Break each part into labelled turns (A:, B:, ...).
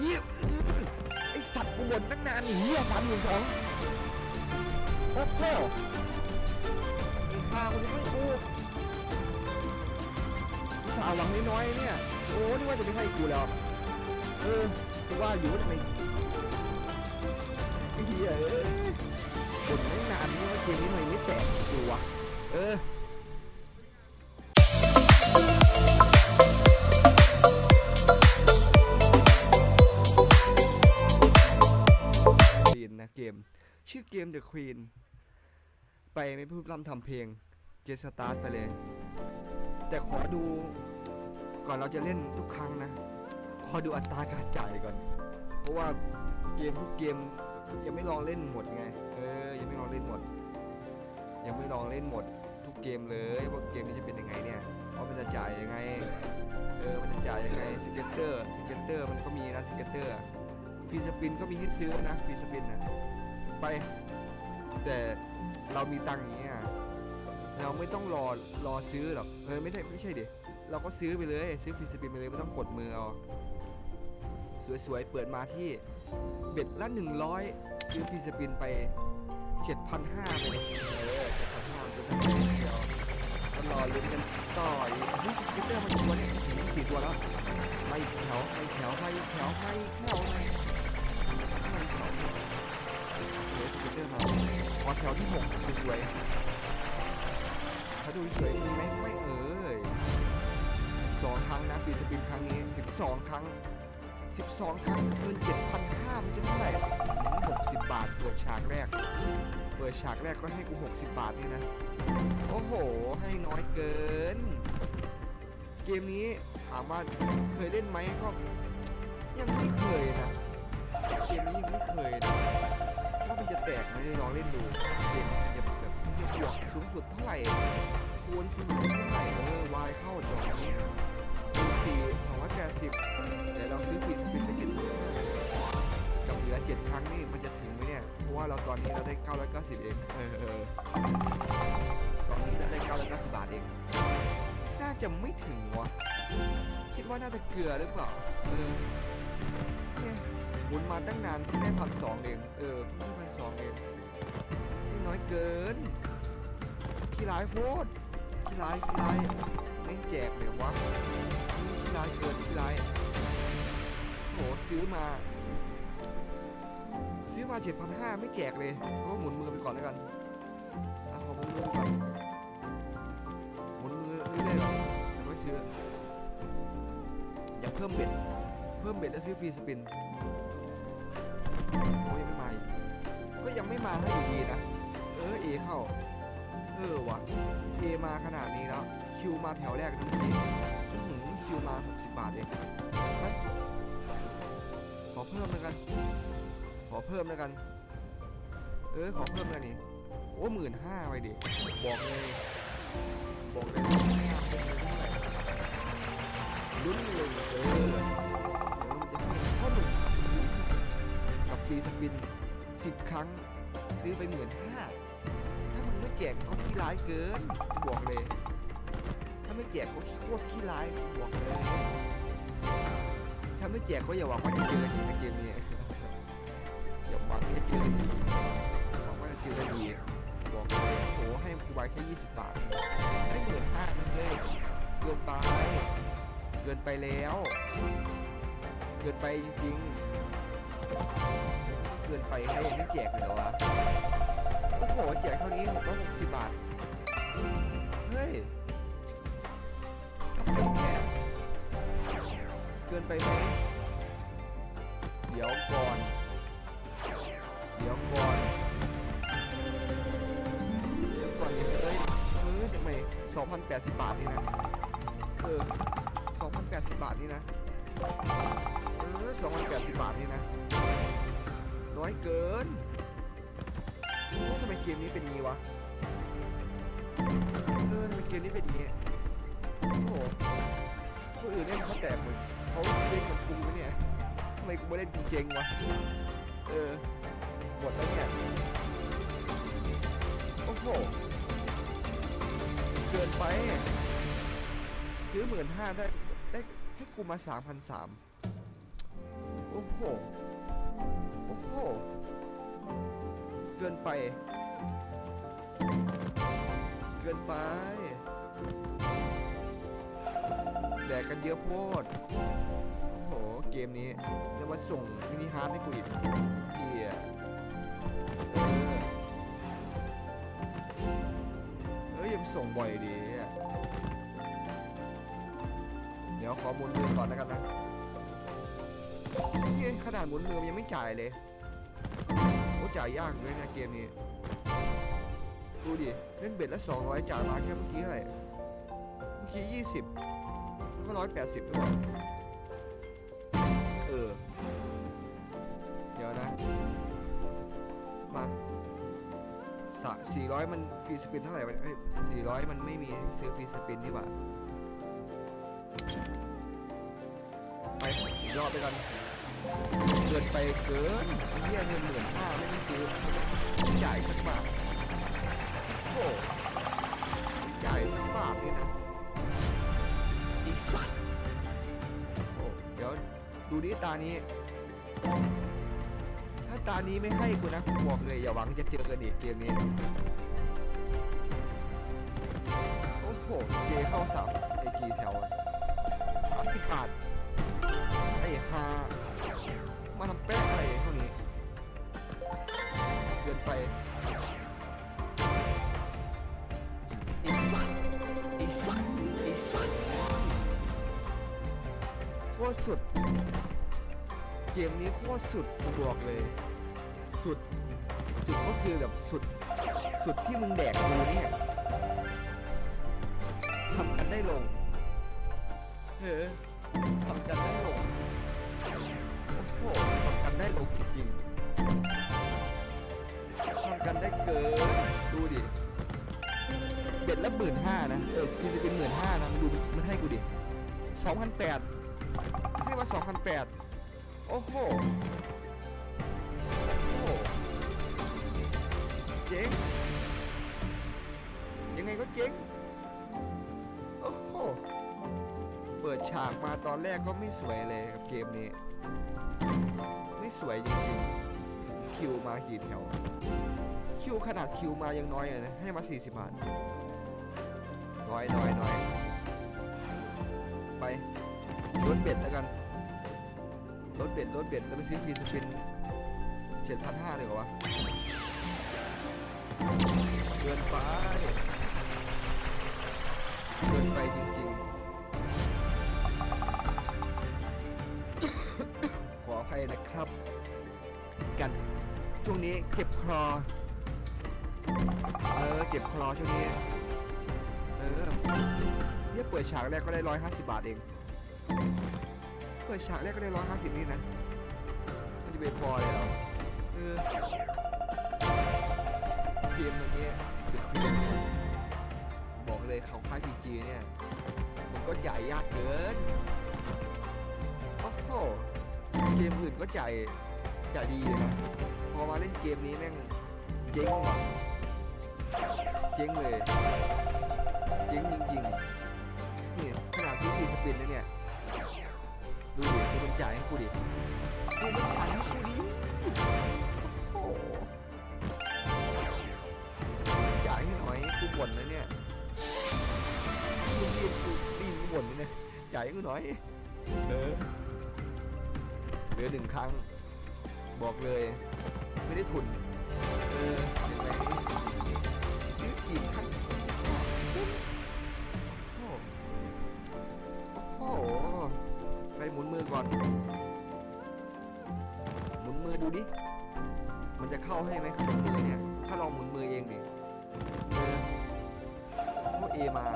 A: เฮียไอสัตว์กูบ่นตั้งนานเฮียสามหมื่นสองโอ้โหไอ้ห่าคนนี้ไม่กูอุตสาห์หวังน้อยๆเนี่ย โอ้นึกว่าจะไม่ให้กูแล้วเออกูว่าอยู่ว่าทำไมไอ้เฮียเอ้ยบ่นตั้งนานนี่ว่าเกมนี้ทำไมไม่แตกกูวะเออ ชื่อเกม The Queen ไปไม่พูดร่ำทำเพลงเกสตาร์ทไปเลย แต่ขอดูก่อนเราจะเล่นทุกครั้งนะ ขอดูอัตราการจ่ายก่อน เพราะว่าเกมทุกเกมยังไม่ลองเล่นหมดไง เออ ยังไม่ลองเล่นหมด ยังไม่ลองเล่นหมด ทุกเกมเลยว่าเกมนี้จะเป็นยังไงเนี่ยว่ามันจะจ่ายยังไง เออ มันจะจ่ายยังไงสเก็ตเตอร์สเก็ตเตอร์มันก็มีนะสเก็ตเตอร์ฟรีสปินก็มีให้ซื้อนะฟรีสปินนะไป แต่เรามีตังค์อย่างเงี้ยเราไม่ต้องรอรอซื้อหรอกเออไม่ใช่ไม่ใช่ดิเราก็ซื้อไปเลยซื้อฟรีสปินไปเลยไม่ต้องกดมือเอาสวยๆเปิดมาที่เบ็ดละ100ซื้อฟรีสปินไป7,500ไปเลยเออ7,500จะได้เดียวก็รอลุ้นกันต่ออีกเฮ้ยคอมพิเตอร์มันตัวเนี่ยเห็นสี่ตัวแล้วไม่แถวไม่แถวไม่แถวไม่แถวไม่แถว เดี๋ยวสกูตเตอร์มาขอแถวที่หกสวยๆถ้าดูสวยมีไหมไม่เอ่ยสองครั้งนะฟรีสปินครั้งนี้สิบสองครั้งสิบสองครั้งเงินเจ็ดพันห้ามันจะเท่าไหร่หกสิบบาทเปิดฉากแรก เปิดฉากแรกก็ให้กูหกสิบบาทนี่นะ โอ้โห ให้น้อยเกิน เกมนี้ถามว่าเคยเล่นไหมก็ยังไม่เคยนะ เกมนี้ยังไม่เคยนะ จะแตกไหมลองเล่นดูเกมมันจะแบบมันจะบวกสูงสุดเท่าไหร่คูณสูงสุดเท่าไหร่เออวายเข้าจอนี้คูสี่สองร้อยแปดสิบแต่เราซื้อฟีสปินไปเจ็ดกับเหลือเจ็ดครั้งนี่มันจะถึงไหมเนี่ยเพราะว่าเราตอนนี้เราได้เก้าร้อยเก้าสิบเองเออตอนนี้เราได้เก้าร้อยเก้าสิบบาทเองน่าจะไม่ถึงวะคิดว่าน่าจะเกลือหรือเปล่าเออ หมุนมาตั้งนานเพิ่งได้พันสองเอง เออเพิ่งพันสองเองนี่น้อยเกินขี้ร้ายโพดขี้ร้ายขี้ร้ายไม่แจกเลยวะขี้ร้ายเกินขี้ร้ายโหซื้อมา ซื้อมา7,500ไม่แจกเลยเพราะว่าหมุนมือไปก่อนแล้วกันอะขอหมุนมือก่อนหมุนมือเรื่อยๆก่อนแล้วก็ซื้ออย่าเพิ่มเบ็ดเพิ่มเบ็ดแล้วซื้อฟรีสปิน ไม่มาให้อยู่ดีนะ เออเอเข้า เออวะเอมาขนาดนี้แล้วคิวมาแถวแรกทั้งทีหือคิวมา 60 บาทเองขอเพิ่มแล้วกัน ขอเพิ่มแล้วกัน เออขอเพิ่มแล้วนี่โอ้หมื่นห้าไปดิบอกเลยบอกเลยว่าได้เป็นเท่าไหร่ลุ้นเลยเออเดี๋ยวมันจะให้ข้อหนึ่งกับฟรีสปินสิบครั้ง ซื้อไปหมื่นห้าถ้ามึงไม่แจกก็ขี้ร้ายเกินบอกเลย ถ้าไม่แจกก็โคตรขี้ร้ายบอกเลย ถ้าไม่แจกก็อย่าหวังว่าจะเจอกันในเกมนี้อย่าหวังว่าจะเจอหวังว่าจะเจอกันดีบอกเลยโอ้โหให้ครูบายแค่20บาทให้หมื่นห้าเลยเกินไปเกินไปแล้ว เกินไปจริงๆ กินไปให้ไม่แจกเลยเหรอวะ โอ้โหแจกเท่านี้หกร้อยหกสิบบาท เฮ้ยเนี่ยเกินไปไหมเดี๋ยวก่อน เดี๋ยวก่อนเดี๋ยวก่อนดิเอ้ยเออทำไม2,080บาทนี่นะเออ2,080บาทนี่นะเออ2,080บาทนี่นะ น้อยเกินโอ้ทำไมเกมนี้เป็นงี้วะ เออทำไมเกมนี้เป็นงี้ โอ้โหคนอื่นเล่นเขาแตกหมดเขาเล่นกับกูไหมเนี่ยทำไมกูไม่เล่นกูเจงวะ เออหมดแล้วเนี่ย โอ้โห เกินไป ซื้อหมื่นห้าได้ได้ให้กูมาสามพันสามโอ้โห โอ้เกินไป เกินไป แดกกันเยอะโพดโอ้โห เกมนี้จะมาส่งมินิฮาร์ดให้กูอีกเฮียเออเอ้ยยังส่งบ่อยดี เดี๋ยวขอหมุนมือก่อนแล้วกันนะนี่ขนาดหมุนมือมันยังไม่จ่ายเลย โอ้จ่ายยากเลยนะเกมนี้ ดูดิ เล่นเบ็ดละ200 จ่ายมาแค่เมื่อกี้เท่าไหร่เมื่อกี้ 20 แล้วก็ 180ด้วยเออ เดี๋ยวนะ มาสะสี่ร้อยมันฟรีสปินเท่าไหร่วะเอ้ยสี่ร้อยมันไม่มีซื้อฟรีสปินนี่หว่าไปรอบไปกัน เกินไปเกินไอ้เหี้ยเงินหมื่นห้าไม่ได้ซื้อจ่ายสักบาทโอ้ไม่จ่ายสักบาทเลยนะ
B: ไอ้สัตว์
A: โอ้เดี๋ยวดูดิตานี้ ถ้าตานี้ไม่ให้กูนะกูบอกเลยอย่าหวังจะเจอกันอีกเกมนี้โอ้โหเจเข้าสาไอกีแถวสามสิบบาทไอ้ฮา ไป
B: ไอ้สัตว์ไอ้สัตว์ไอ้สัตว์
A: โคตรสุด เกมนี้โคตรสุดกูบอกเลย สุด สุดก็คือแบบสุด สุดที่มึงแดกกูเนี่ยทำกันได้ลง เออทำกันได้ลง ห้านะเออสกินจะเป็นหมื่นห้านะมึงดูมันให้กูดิสองพันแปดให้มา2,008โอ้โหโอ้โหเจ๊งยังไงก็เจ๊งโอ้โหเปิดฉากมาตอนแรกก็ไม่สวยเลยกับเกมนี้ ไม่สวยจริงๆคิวมากี่แถวคิวขนาดคิวมายังน้อยเลยนะให้มา 40 บาท น้อยน้อยน้อยไปรถเบ็ดแล้วกันรถเบ็ดรถเบ็ดแล้วไปซื้อฟรีสปินเจ็ดพันห้าเลยเหรอวะเกินไปเกินไปจริงๆ ขออภัยนะครับ กันช่วงนี้เจ็บคอ เออ เจ็บคอช่วงนี้ เนี่ยเปิดฉากแรกก็ได้ร้อยห้าสิบบาทเอง เปิดฉากแรกก็ได้ร้อยห้าสิบนี่นะมันจะเป็นพอเลยเรอเออเกมเมื่อกี้เด็กบอกเลยเขาค่ายพีจีเนี่ย มันก็จ่ายยากเกินโอ้โหเกมอื่นก็จ่ายจ่ายดีเลยนะพอมาเล่นเกมนี้แม่งเจ๊งว่ะเจ๊งเลย เจ๊งจริงๆนี่ขนาดซื้อฟรีสปินนะเนี่ย ดูดิดูมันจ่ายให้กูดิดูมันจ่ายให้กูดิโอ้โหจ่ายให้หน่อยกูบ่นนะเนี่ยกูรีบกูรีบกูบ่นนะเนี่ยจ่ายให้กูหน่อยเออเหลือหนึ่งครั้ง บอกเลย ไม่ได้ทุน เออยังไงซื้อกี่ครั้ง ก่อนหมุนมือดูดิ มันจะเข้าให้ไหมครับหมุนมือเนี่ย ถ้าลองหมุนมือเองดิเออโอเอมา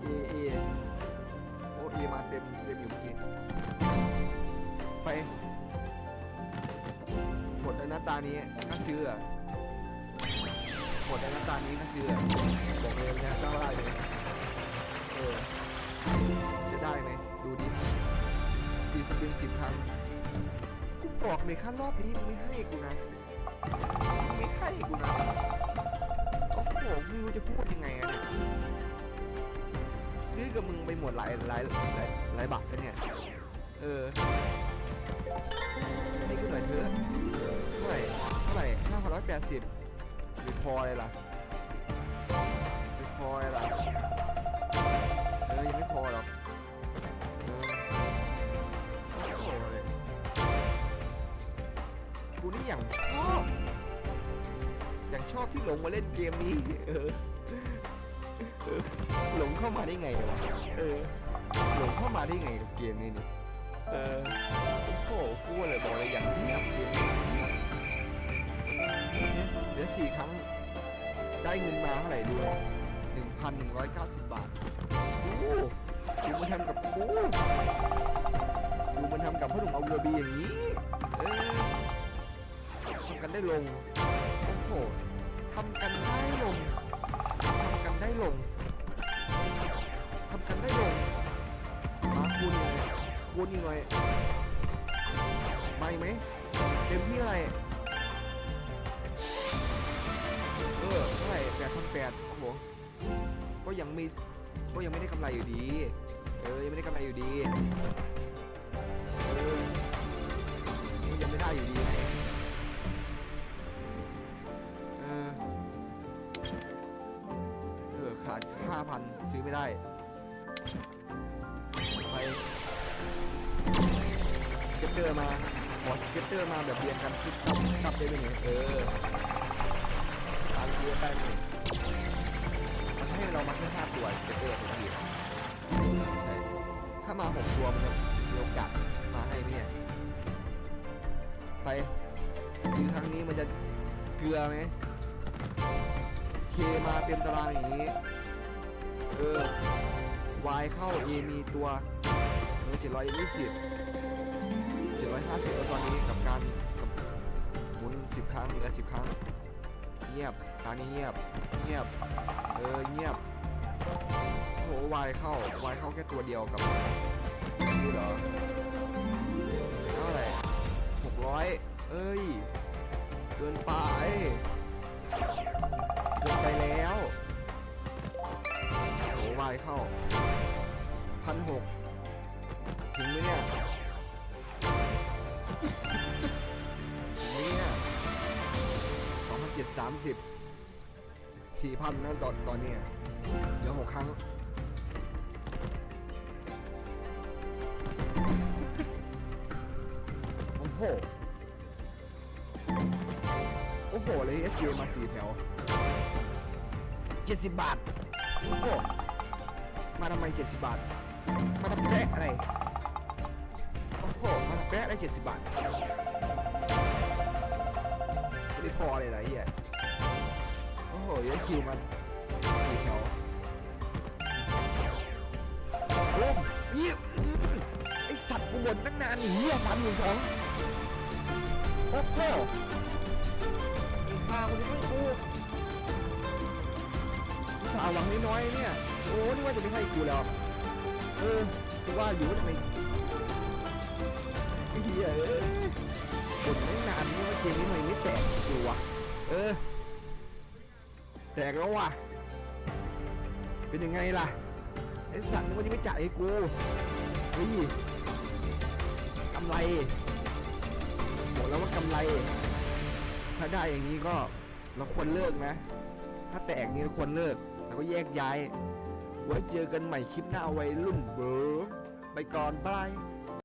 A: เอเอโอเอมาเต็มเต็มอยู่เมื่อกี้ไปหมดแล้วนะตานี้ถ้าซื้อหมดแล้วนะตานี้ถ้าซื้อบอกเลยนะเจ้าได้เลยเออจะได้ไหมดูดิ ตีสปินสิบครั้งกูบอกเลยค่ารอบนี้มึงไม่ให้กูนะไม่ให้กูนะโอ้โหไม่รู้จะพูดยังไงอะเนี่ยซื้อกับมึงไปหมดหลายหลายหลายหลายบาทแล้วเนี่ย เออให้กูหน่อยเถอะเท่าไหร่เท่าไหร่ห้าพันร้อยแปดสิบหรือพอเลยล่ะหรือพอเลยล่ะเออยังไม่พอหรอก นี่อย่างชอบอย่างชอบที่หลงมาเล่นเกมนี้เออหลงเข้ามาได้ไงวะเออหลงเข้ามาได้ไงกับเกมนี้นี่เออโอ้โหกูเลยบอกเลยอย่างนี้ครับเกมนี้เหลือสี่ครั้งได้เงินมาเท่าไหร่ดูหนึ่งพันหนึ่งร้อยเก้าสิบบาทดูดูมันทำกับกูดูมันทำกับพ่อหนุ่มเอาเรือบีอย่างนี้เออ กันได้ลง โอ้โหทำกันได้ลงทำกันได้ลงทำกันได้ลงมาคูณยังไงคูณยังไงไม่ไหมเต็มที่อะไรเออเท่าไหร่แปดพันแปดโอ้โหก็ยังไม่ก็ยังไม่ได้กำไรอยู่ดี เออยังไม่ได้กำไรอยู่ดี เออยังไม่ได้อยู่ดีไงาดห้าพันซื้อไม่ได้ไปสเก็ตเตอร์มาขอสเก็ตเตอร์มาแบบเรียงกันคือตับตับได้ไหมเนี่ยเออตามเยอะไปหมมันให้เรามาแค่ห้าตัวสเก็ตเตอร์ทุกทีใช่ถ้ามาหกตัวมันจะมีโอกาสมาให้ไหมเนี่ยไปซื้อครั้งนี้มันจะเกลือไหมเคมาเต็มตารางอย่างนี้ เออวายเข้า A มีตัวเออเจ็ดร้อยยี่สิบเจ็ดร้อยห้าสิบแล้วตอนนี้กับการกับหมุนสิบครั้งเหลือสิบครั้ง เงียบทางนี้เงียบ เงียบ เออ เงียบโหวายเข้าวายเข้าแค่ตัวเดียวกับชื่เหรอ สามสิบสี่พันนะตอนตอนนี้ยเหลือหกครั้ง โอ้โห โอ้โห เลยเอสเมาสี่แถวเจ็ดสิบบาท โอ้โห มาทำไมเจ็ดสิบบาท มาทำแปะอะไร โอ้โห มาทำแปะได้เจ็ดสิบบาทไม่พอเลยนะเฮีย อ้ยคิวมันสี่แถวโอ้มเยี่ยมไอสัตว์กูบ่นตั้งนานเฮียสามหมื่นสองโอ้โหไอ้ห่าคนนี้ไม่กูกูสาวหวังน้อยๆเนี่ย โอ้นี่ว่าจะไม่ให้กูแล้ว เออกูว่าอยู่ว่าทำไมไอ้เฮียเอ้ยบ่นไม่นานนี่ว่าเกมนี้ทำไมไม่แตกกูวะ เออ แตกแล้วว่ะ เป็นยังไงล่ะ ไอ้สัตว์นึกว่าจะไม่จ่ายให้กูเฮ้ยกำไรบอกแล้วว่ากำไร ถ้าได้อย่างนี้ก็เราควรเลิกนะ ถ้าแตกนี้เราควรเลิก แล้วก็แยกย้าย ไว้เจอกันใหม่คลิปหน้าวัยรุ่นเบอร์ไปก่อนบาย